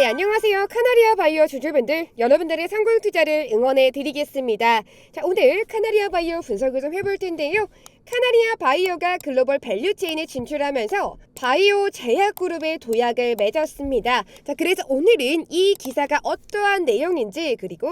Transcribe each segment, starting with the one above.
네, 안녕하세요. 카나리아 바이오 주주분들, 여러분들의 성공 투자를 응원해 드리겠습니다. 자, 오늘 카나리아 바이오 분석을 좀 해볼 텐데요. 카나리아 바이오가 글로벌 밸류체인에 진출하면서 바이오 제약 그룹의 도약을 맺었습니다. 자, 그래서 오늘은 이 기사가 어떠한 내용인지 그리고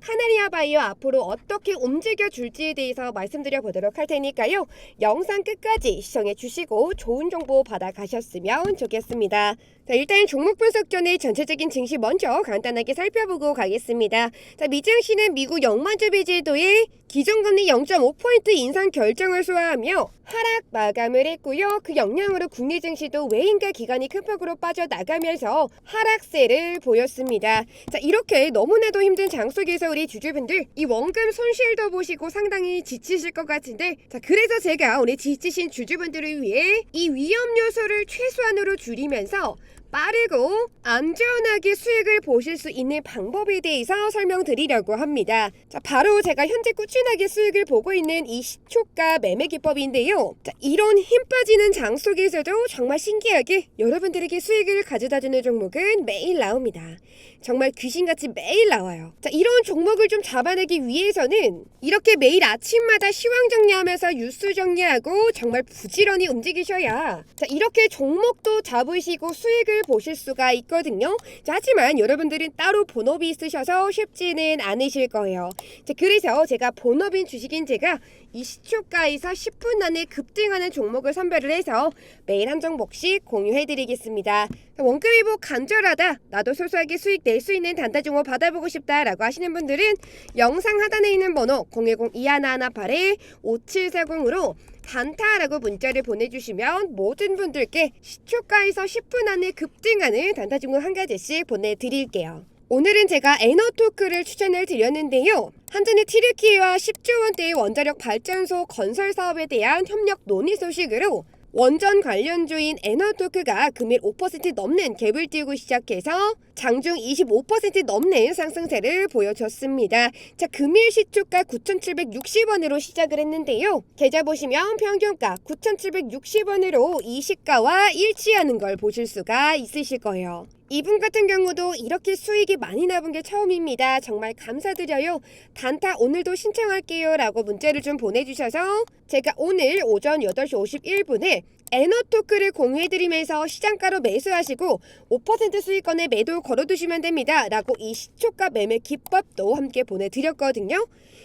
카나리아 바이오 앞으로 어떻게 움직여 줄지에 대해서 말씀드려 보도록 할 테니까요. 영상 끝까지 시청해 주시고 좋은 정보 받아 가셨으면 좋겠습니다. 자, 일단 종목 분석 전에 전체적인 증시 먼저 간단하게 살펴보고 가겠습니다. 자, 미증시는 미국 영만주 비제도의 기존금리 0.5포인트 인상 결정을 소화하며 하락 마감을 했고요. 그 영향으로 국내 증시도 외인가 기관이 큰 폭으로 빠져나가면서 하락세를 보였습니다. 자, 이렇게 너무나도 힘든 장 속에서 우리 주주분들 이 원금 손실도 보시고 상당히 지치실 것 같은데 자, 그래서 제가 우리 지치신 주주분들을 위해 이 위험 요소를 최소한으로 줄이면서 빠르고 안전하게 수익을 보실 수 있는 방법에 대해서 설명드리려고 합니다. 자, 바로 제가 현재 꾸준하게 수익을 보고 있는 이 시초가 매매 기법인데요. 자, 이런 힘 빠지는 장 속에서도 정말 신기하게 여러분들에게 수익을 가져다 주는 종목은 매일 나옵니다. 정말 귀신같이 매일 나와요. 자, 이런 종목을 좀 잡아내기 위해서는 이렇게 매일 아침마다 시황 정리하면서 뉴스 정리하고 정말 부지런히 움직이셔야 자, 이렇게 종목도 잡으시고 수익을 보실 수가 있거든요. 자, 하지만 여러분들은 따로 본업이 있으셔서 쉽지는 않으실 거예요. 자, 그래서 제가 본업인 주식인 제가 이 시초가에서 10분 안에 급등하는 종목을 선별을 해서 매일 한 종목씩 공유해드리겠습니다. 원금 회복 간절하다. 나도 소소하게 수익 낼 수 있는 단타 종목 받아보고 싶다라고 하시는 분들은 영상 하단에 있는 번호 010-2118-5740으로 단타라고 문자를 보내주시면 모든 분들께 시초가에서 10분 안에 급등하는 단타 종목 한 가지씩 보내드릴게요. 오늘은 제가 에너토크를 추천을 드렸는데요. 한전의 티르키와 10조 원대의 원자력 발전소 건설 사업에 대한 협력 논의 소식으로 원전 관련주인 에너토크가 금일 5% 넘는 갭을 띄우고 시작해서 장중 25% 넘는 상승세를 보여줬습니다. 자, 금일 시초가 9,760원으로 시작을 했는데요. 계좌 보시면 평균가 9,760원으로 이 시가와 일치하는 걸 보실 수가 있으실 거예요. 이분 같은 경우도 이렇게 수익이 많이 나본 게 처음입니다. 정말 감사드려요. 단타 오늘도 신청할게요. 라고 문자를 좀 보내주셔서 제가 오늘 오전 8시 51분에 에너토크를 공유해드리면서 시장가로 매수하시고 5% 수익권에 매도 걸어두시면 됩니다. 라고 이 시초가 매매 기법도 함께 보내드렸거든요.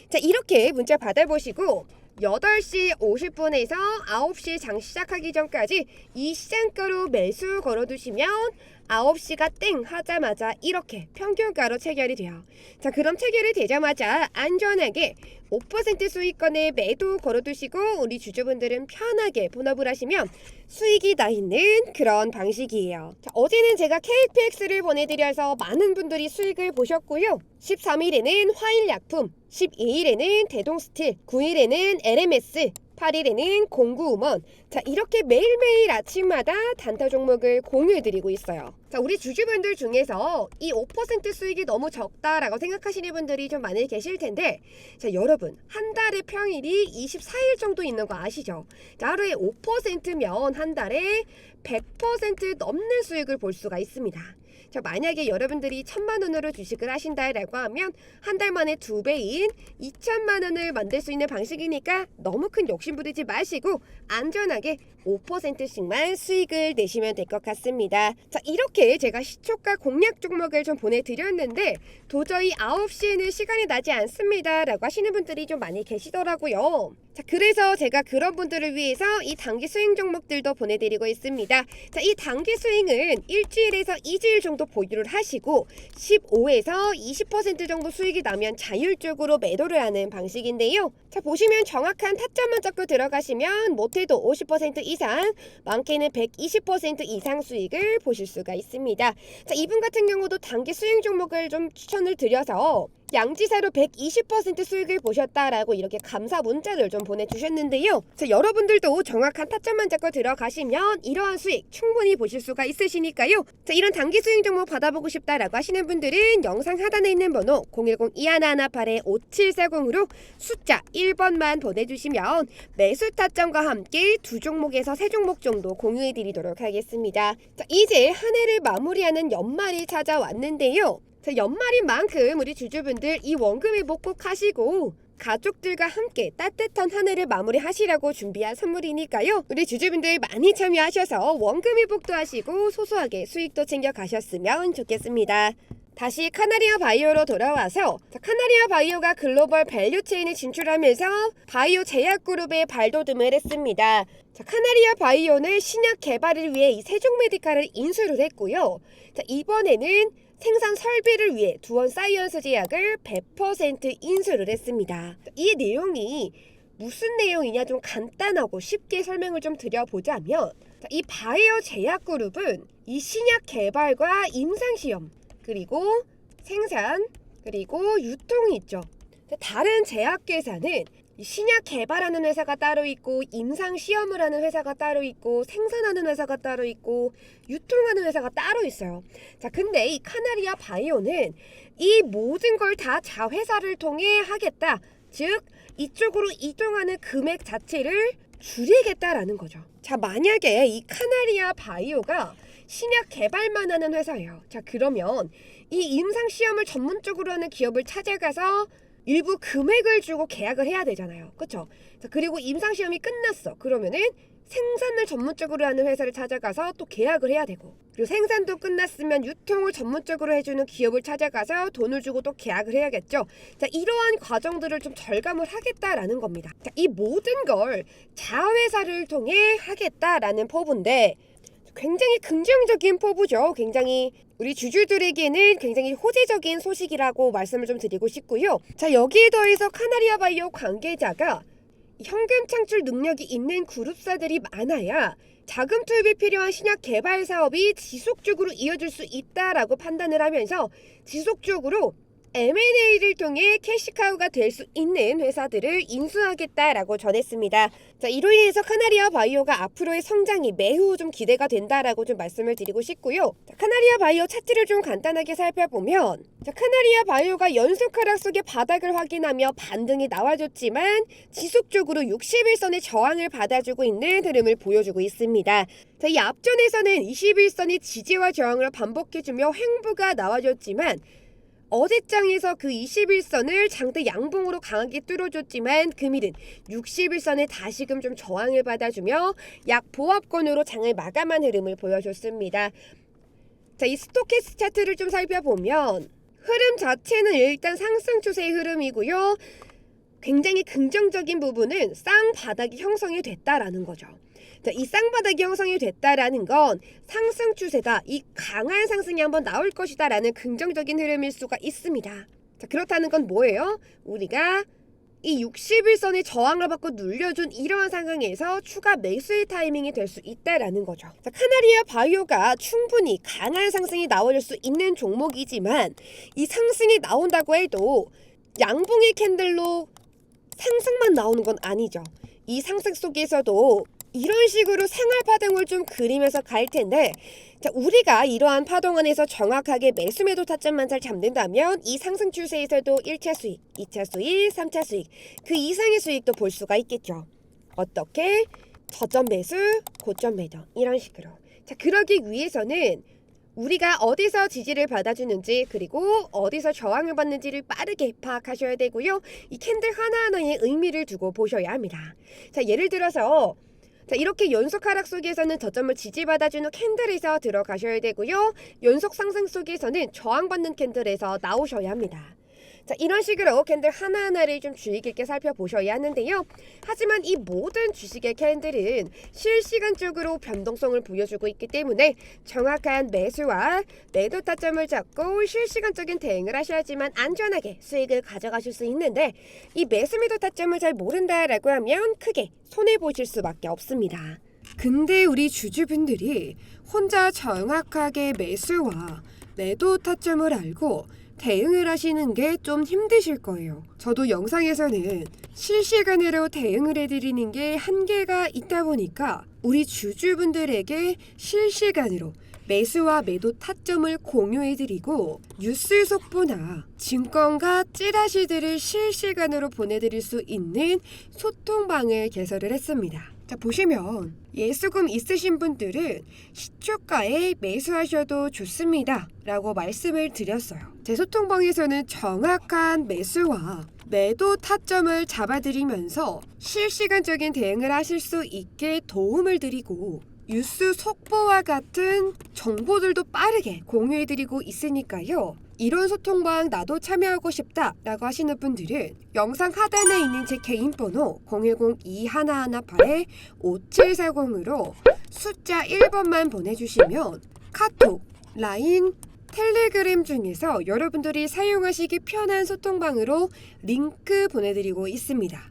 자, 이렇게 문자 받아보시고 8시 50분에서 9시 장 시작하기 전까지 이 시장가로 매수 걸어두시면 9시가 땡 하자마자 이렇게 평균가로 체결이 돼요. 자, 그럼 체결이 되자마자 안전하게 5% 수익권에 매도 걸어두시고 우리 주주분들은 편하게 본업을 하시면 수익이 나 있는 그런 방식이에요. 자, 어제는 제가 KPX를 보내드려서 많은 분들이 수익을 보셨고요. 13일에는 화일약품, 12일에는 대동스틸, 9일에는 LMS, 8일에는 공구음원. 자, 이렇게 매일매일 아침마다 단타 종목을 공유해드리고 있어요. 자, 우리 주주분들 중에서 이 5% 수익이 너무 적다라고 생각하시는 분들이 좀 많이 계실 텐데, 자, 여러분, 한 달에 평일이 24일 정도 있는 거 아시죠? 자, 하루에 5%면 한 달에 100% 넘는 수익을 볼 수가 있습니다. 자, 만약에 여러분들이 천만 원으로 주식을 하신다라고 하면 한 달 만에 두 배인 2천만 원을 만들 수 있는 방식이니까 너무 큰 욕심 부리지 마시고 안전하게 5%씩만 수익을 내시면 될 것 같습니다. 자, 이렇게 제가 시초가 공략 종목을 좀 보내드렸는데 도저히 9시에는 시간이 나지 않습니다. 라고 하시는 분들이 좀 많이 계시더라고요. 자, 그래서 제가 그런 분들을 위해서 이 단기 수익 종목들도 보내드리고 있습니다. 자, 이 단기 수익은 일주일에서 2주일 정도 보유를 하시고 15에서 20% 정도 수익이 나면 자율적으로 매도를 하는 방식인데요. 자, 보시면 정확한 타점만 잡고 들어가시면 못해도 50% 이상, 많게는 120% 이상 수익을 보실 수가 있습니다. 자, 이분 같은 경우도 단기 수익 종목을 좀 추천을 드려서 양지사로 120% 수익을 보셨다라고 이렇게 감사 문자를 좀 보내주셨는데요. 자, 여러분들도 정확한 타점만 잡고 들어가시면 이러한 수익 충분히 보실 수가 있으시니까요. 자, 이런 단기 수익 종목 받아보고 싶다라고 하시는 분들은 영상 하단에 있는 번호 010-2118-5740으로 숫자 1번만 보내주시면 매수 타점과 함께 두 종목에서 세 종목 정도 공유해드리도록 하겠습니다. 자, 이제 한 해를 마무리하는 연말이 찾아왔는데요. 자, 연말인 만큼 우리 주주분들 이 원금을 목복하시고 가족들과 함께 따뜻한 한 해를 마무리하시라고 준비한 선물이니까요. 우리 주주분들 많이 참여하셔서 원금 회복도 하시고 소소하게 수익도 챙겨 가셨으면 좋겠습니다. 다시 카나리아 바이오로 돌아와서 자, 카나리아 바이오가 글로벌 밸류 체인에 진출하면서 바이오 제약 그룹에 발돋움을 했습니다. 자, 카나리아 바이오는 신약 개발을 위해 이 세종 메디칼을 인수를 했고요. 자, 이번에는 생산 설비를 위해 두원 사이언스 제약을 100% 인수를 했습니다. 이 내용이 무슨 내용이냐 좀 간단하고 쉽게 설명을 좀 드려보자면 자, 이 바이오 제약 그룹은 이 신약 개발과 임상 시험 그리고 생산 그리고 유통이 있죠. 다른 제약회사는 이 신약 개발하는 회사가 따로 있고 임상 시험을 하는 회사가 따로 있고 생산하는 회사가 따로 있고 유통하는 회사가 따로 있어요. 자, 근데 이 카나리아 바이오는 이 모든 걸 다 자회사를 통해 하겠다. 즉 이쪽으로 이동하는 금액 자체를 줄이겠다라는 거죠. 자, 만약에 이 카나리아 바이오가 신약 개발만 하는 회사예요. 자, 그러면 이 임상 시험을 전문적으로 하는 기업을 찾아가서 일부 금액을 주고 계약을 해야 되잖아요. 그렇죠? 자, 그리고 임상 시험이 끝났어. 그러면은 생산을 전문적으로 하는 회사를 찾아가서 또 계약을 해야 되고 그리고 생산도 끝났으면 유통을 전문적으로 해주는 기업을 찾아가서 돈을 주고 또 계약을 해야겠죠. 자 이러한 과정들을 좀 절감을 하겠다라는 겁니다. 자, 이 모든 걸 자회사를 통해 하겠다라는 포부인데 굉장히 긍정적인 포부죠. 굉장히 우리 주주들에게는 굉장히 호재적인 소식이라고 말씀을 좀 드리고 싶고요. 자 여기에 더해서 카나리아 바이오 관계자가 현금 창출 능력이 있는 그룹사들이 많아야 자금 투입이 필요한 신약 개발 사업이 지속적으로 이어질 수 있다라고 판단을 하면서 지속적으로 M&A를 통해 캐시카우가 될 수 있는 회사들을 인수하겠다라고 전했습니다. 자, 이로 인해서 카나리아 바이오가 앞으로의 성장이 매우 좀 기대가 된다라고 좀 말씀을 드리고 싶고요. 자, 카나리아 바이오 차트를 좀 간단하게 살펴보면 자, 카나리아 바이오가 연속 하락 속의 바닥을 확인하며 반등이 나와줬지만 지속적으로 60일선의 저항을 받아주고 있는 흐름을 보여주고 있습니다. 자, 이 앞전에서는 21선의 지지와 저항을 반복해주며 횡보가 나와줬지만 어제장에서 그 21선을 장대 양봉으로 강하게 뚫어줬지만 금일은 61선에 다시금 좀 저항을 받아주며 약 보합권으로 장을 마감한 흐름을 보여줬습니다. 자, 이 스토캐스 차트를 좀 살펴보면 흐름 자체는 일단 상승 추세의 흐름이고요. 굉장히 긍정적인 부분은 쌍바닥이 형성이 됐다라는 거죠. 자, 이 쌍바닥이 형성이 됐다라는 건 상승 추세가 이 강한 상승이 한번 나올 것이다라는 긍정적인 흐름일 수가 있습니다. 자, 그렇다는 건 뭐예요? 우리가 이 61선의 저항을 받고 눌려준 이러한 상황에서 추가 매수의 타이밍이 될 수 있다라는 거죠. 자, 카나리아 바이오가 충분히 강한 상승이 나올 수 있는 종목이지만 이 상승이 나온다고 해도 양봉의 캔들로 상승만 나오는 건 아니죠. 이 상승 속에서도 이런 식으로 생활 파동을 좀 그리면서 갈 텐데 자, 우리가 이러한 파동 안에서 정확하게 매수 매도 타점만 잘 잡는다면 이 상승 추세에서도 1차 수익, 2차 수익, 3차 수익 그 이상의 수익도 볼 수가 있겠죠. 어떻게? 저점 매수, 고점 매도 이런 식으로. 자, 그러기 위해서는 우리가 어디서 지지를 받아주는지 그리고 어디서 저항을 받는지를 빠르게 파악하셔야 되고요. 이 캔들 하나하나에 의미를 두고 보셔야 합니다. 자, 예를 들어서 자, 이렇게 연속 하락 속에서는 저점을 지지받아주는 캔들에서 들어가셔야 되고요. 연속 상승 속에서는 저항받는 캔들에서 나오셔야 합니다. 자, 이런 식으로 캔들 하나하나를 좀 주의 깊게 살펴보셔야 하는데요. 하지만 이 모든 주식의 캔들은 실시간적으로 변동성을 보여주고 있기 때문에 정확한 매수와 매도 타점을 잡고 실시간적인 대응을 하셔야지만 안전하게 수익을 가져가실 수 있는데 이 매수 매도 타점을 잘 모른다라고 하면 크게 손해 보실 수밖에 없습니다. 근데 우리 주주분들이 혼자 정확하게 매수와 매도 타점을 알고 대응을 하시는 게 좀 힘드실 거예요. 저도 영상에서는 실시간으로 대응을 해드리는 게 한계가 있다 보니까 우리 주주분들에게 실시간으로 매수와 매도 타점을 공유해드리고 뉴스 속보나 증권가 찌라시들을 실시간으로 보내드릴 수 있는 소통방을 개설을 했습니다. 자 보시면 예수금 있으신 분들은 시초가에 매수하셔도 좋습니다 라고 말씀을 드렸어요 제 소통방에서는 정확한 매수와 매도 타점을 잡아드리면서 실시간적인 대응을 하실 수 있게 도움을 드리고 뉴스 속보와 같은 정보들도 빠르게 공유해드리고 있으니까요. 이런 소통방 나도 참여하고 싶다라고 하시는 분들은 영상 하단에 있는 제 개인 번호 010-2118-5740으로 숫자 1번만 보내주시면 카톡, 라인, 텔레그램 중에서 여러분들이 사용하시기 편한 소통방으로 링크 보내드리고 있습니다.